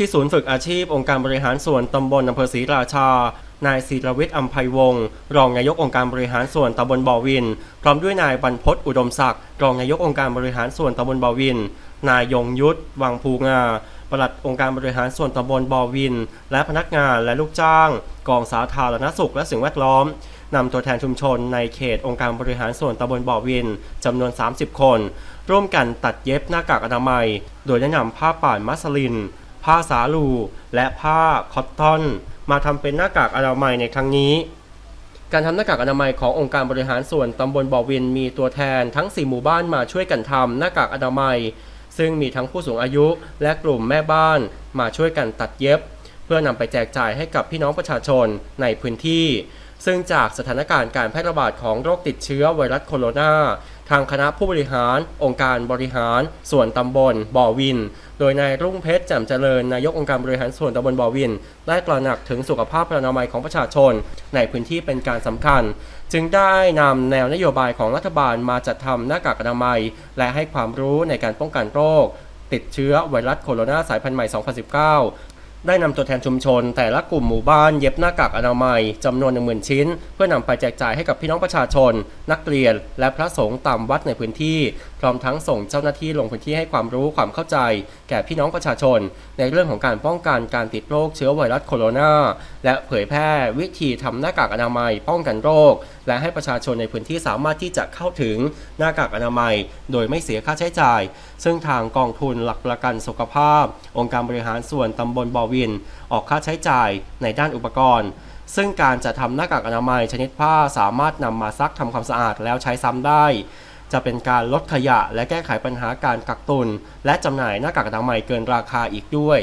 ที่ศูนย์ฝึกอาชีพองค์การบริหารส่วนตำบลอำเภอศรีราชา นายศิรวิทย์อัมภัยวงศ์รองนายกองค์การบริหารส่วนตำบลบ่อวิน พร้อมด้วยนายบรรพตอุดมศักดิ์รองนายกองค์การบริหารส่วนตำบลบ่อวิน นายยงยุทธวังภูงาปลัดองค์การบริหารส่วนตำบลบ่อวิน และพนักงานและลูกจ้าง กองสาธารณสุขและสิ่งแวดล้อมนำตัวแทนชุมชนในเขตองค์การบริหารส่วนตำบลบ่อวินจำนวน 30 คน ร่วมกันตัดเย็บหน้ากากอนามัย โดยแนะนำผ้าป่านมัสลิน ผ้าสาลูและผ้าคอตตอน มาทำเป็นหน้ากากอนามัยในครั้งนี้ การทำหน้ากากอนามัยขององค์การบริหารส่วนตำบลบ่อวินมีตัวแทนทั้ง 4 หมู่บ้านมาช่วยกันทำหน้ากากอนามัย ซึ่งมีทั้งผู้สูงอายุและกลุ่มแม่บ้านมาช่วยกันตัดเย็บ เพื่อนำไปแจกจ่ายให้กับพี่น้องประชาชนในพื้นที่ ซึ่งจากสถานการณ์การแพร่ระบาดของโรคติดเชื้อไวรัสโคโรนา ทางคณะผู้บริหาร องค์การบริหาร ส่วนตำบลบ่อวิน โดยนายรุ่งเพชรแจ่มเจริญนายกองค์การบริหารส่วนตำบลบ่อวิน ได้ตระหนักถึงสุขภาพอนามัยของประชาชน ในพื้นที่เป็นการสำคัญ จึงได้นำแนวนโยบายของรัฐบาลมาจัดทำหน้ากากอนามัย และให้ความรู้ในการป้องกันโรคติดเชื้อไวรัสโคโรนาสายพันธุ์ใหม่ 2019 ได้นำตัวแทนชุมชน แต่ละกลุ่มหมู่บ้านเย็บหน้ากากอนามัยจำนวน10,000 ชิ้น เพื่อนำไปแจกจ่ายให้กับพี่น้องประชาชน นักเรียน และพระสงฆ์ตามวัดในพื้นที่ พร้อมทั้งส่งเจ้าหน้าที่ลงพื้นที่ให้ความรู้ความเข้าใจ แก่พี่น้องประชาชน ในเรื่องของการป้องกันการติดโรคเชื้อไวรัสโคโรนาและเผยแพร่วิธีทำหน้ากากอนามัย ป้องกันโรค และให้ประชาชนในพื้นที่สามารถที่จะเข้าถึงหน้ากากอนามัย โดยไม่เสียค่าใช้จ่าย ซึ่งทางกองทุนหลักประกันสุขภาพ องค์การบริหารส่วนตำบลบ่อวินออกค่าใช้จ่ายในด้านอุปกรณ์ ซึ่งการจะทำหน้ากากอนามัยชนิดผ้าสามารถนำมาซักทำความสะอาดแล้วใช้ซ้ำได้ จะเป็นการลดขยะและแก้ไขปัญหาการกักตุน และจำหน่ายหน้ากากอนามัยเกินราคาอีกด้วย